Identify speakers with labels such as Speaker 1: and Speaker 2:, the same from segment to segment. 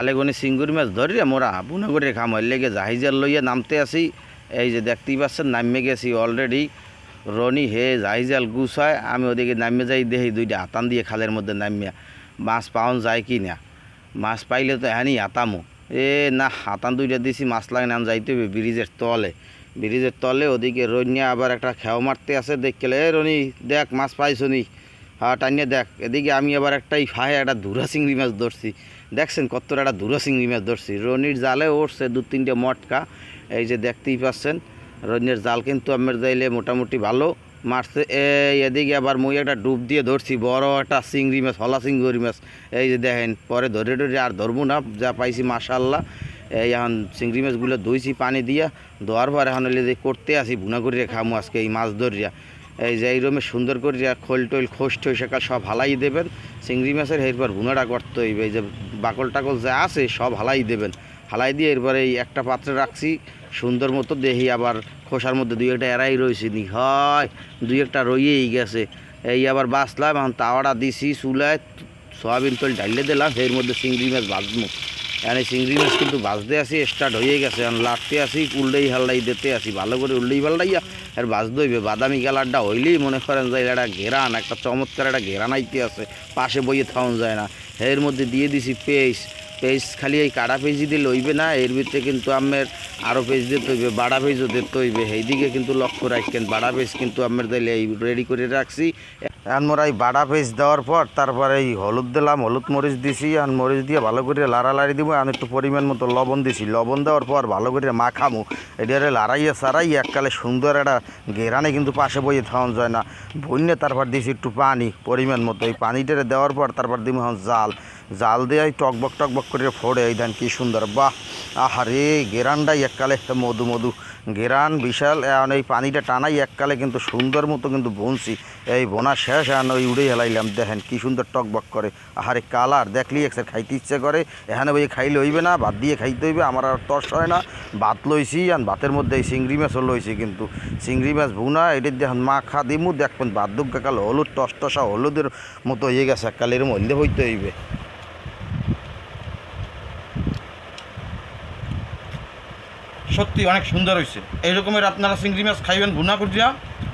Speaker 1: আলেগনি সিঙ্গুরি মাছ ধরিয়া মোরা বুনা করে খাম লেগে জাহাজের লইয়া নামতে আসি এই যে দেখতেই পাচ্ছেন, নামে গেছি অলরেডি রনি হে জাহাজাল গুছায় আমি ওদিকে নামে যাই দেখি দুইটা আতান দিয়ে খালের মধ্যে নামিয়া। মাছ পাওন যায় কি না? মাছ পাইলে তো হ্যানি আতামো এ না, হাতান দুইটা দিছি, মাছ লাগে নাম যাইতে হবে ব্রিজের তলে। ব্রিজের তলে ওদিকে রনিয়া আবার একটা খেও মারতে আছে দেখলে এ রনি, দেখ, মাছ পাইছো নি। হ্যাঁ টানিয়ে দেখ। এদিকে আমি আবার একটাই ফাহে একটা ধুরা চিংড়ি মাছ ধরছি। দেখছেন কতটা একটা ধুরা চিংড়ি মাছ ধরছি। রনির জালে উঠছে দু তিনটে মটকা। এই যে দেখতেই পাচ্ছেন, রনির জাল কিন্তু আমার যাইলে মোটামুটি ভালো। মারছে, এই এদিকে আবার মুই একটা ডুব দিয়ে ধরছি, বড় একটা চিংড়ি মাছ, হলা চিংড়ি মাছ। এই যে দেখেন, পরে ধরে ধরে আর ধরবো না, যা পাইছি মাশাল্লাহ এই এখন চিংড়ি মাছগুলো ধুইছি পানি দিয়া, ধোয়ার পর এখন যে করতে আসি ভুনা করিয়া খামু আজকে এই মাছ ধরিয়া। এই যে এইরমে সুন্দর করিয়া খোল টোল, খোস টোই সেকা সব হালাই দেবেন। চিংড়ি মাছের এরপর ভুনাটা করতে হইবে, এই যে বাকল টাকল যা আছে সব হালাই দেবেন। হালাই দিয়ে এরপরে এই একটা পাত্রে রাখছি, সুন্দর মতো দেখি আবার খোসার মধ্যে দুই একটা এরাই রয়েছে নি। হয়, দুই একটা রইয়েই গেছে। এই আবার বাঁচলাম, এখন তাওয়াটা দিছি, চুলায় সয়াবিন তল ঢাইলে দিলাম, এর মধ্যে চিংড়ি মাছ ভাজবো। এখানে চিংড়ি মাছ কিন্তু বাজতে আসি স্টার্ট হয়ে গেছে। আর লাটতে আসি, উল্লেই হাল্লাই দিতে আসি। ভালো করে উল্লেই পাল্লাইয়া আর ভাজতে হইবে। বাদামি কালারটা হইলেই মনে করেন যে একটা ঘেরান, একটা চমৎকার একটা ঘেরান আইতে আছে। পাশে বইয়ে থাউন যায় না। এর মধ্যে দিয়ে দিছি পেস্ট পেস্ট খালি এই কাড়া পেঁচি দিলে হইবে না, এর ভিতরে কিন্তু আমের আরও পেজ দিতে হইবে বাড়া পেজও দিতে হইবে এই দিকে কিন্তু লক্ষ্য রাখবেন বাড়া পেজ কিন্তু আমের দিলে এই রেডি করে রাখছি। এখন মোরা এই বাড়া পেজ দেওয়ার পর তারপরে এই হলুদ দিলাম, হলুদ মরিচ দিছি আর মরিচ দিয়ে ভালো করে লাড়ালাড়ি দিব আর একটু পরিমাণ মতো লবণ দিছি। লবণ দেওয়ার পর ভালো করে মাখামু। এটারে লাড়াইয়া সারাই এককালে সুন্দর একটা গেরানে কিন্তু পাশে বইয়ে থাউন যায় না। বন্যে তারপর দিছি একটু পানি, পরিমাণ মতো। এই পানিটারে দেওয়ার পর তারপর দিব জাল। জাল দিয়ে টকবক টকবক করে ফোড়ে এই কি সুন্দর। বাহ, আহারে, গেরানটাই এককালে মধু মধু। গেরান বিশাল, এখন এই পানিটা টানাই এককালে কিন্তু সুন্দর মতো কিন্তু বনছি। এই বোনা শেষ, এখন ওই উড়ে হেলাইলাম, দেখেন কি সুন্দর টকবক করে। আহারে, কালার দেখলি একসাথে খাইতে ইচ্ছে করে। এখানে ওই খাইলে হইবে না, ভাত দিয়ে খাইতে হইবে, আমার আর তর্স হয় না। ভাত লইছি আর ভাতের মধ্যে এই চিংড়ি মাছও লইছি কিন্তু। চিংড়ি মাছ ভুনা এটির দেখেন মাখা দিমু, দেখবেন ভাত দুগ্গা কাল হলুদ টস টসা হলুদের মতো হয়ে গেছে, এককালে এরম হইলে হইতে হইবে।
Speaker 2: সত্যি অনেক সুন্দর হয়েছে এই রকমের আপনারা চিংড়ি মাছ খাইবেন, ভুনা কুটিয়া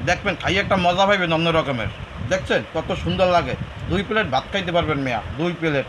Speaker 2: দেখবেন খাই একটা মজা পাইবেন অন্য রকমের। দেখছেন? কত সুন্দর লাগে। দুই প্লেট ভাত খাইতে পারবেন মেয়া, দুই প্লেট।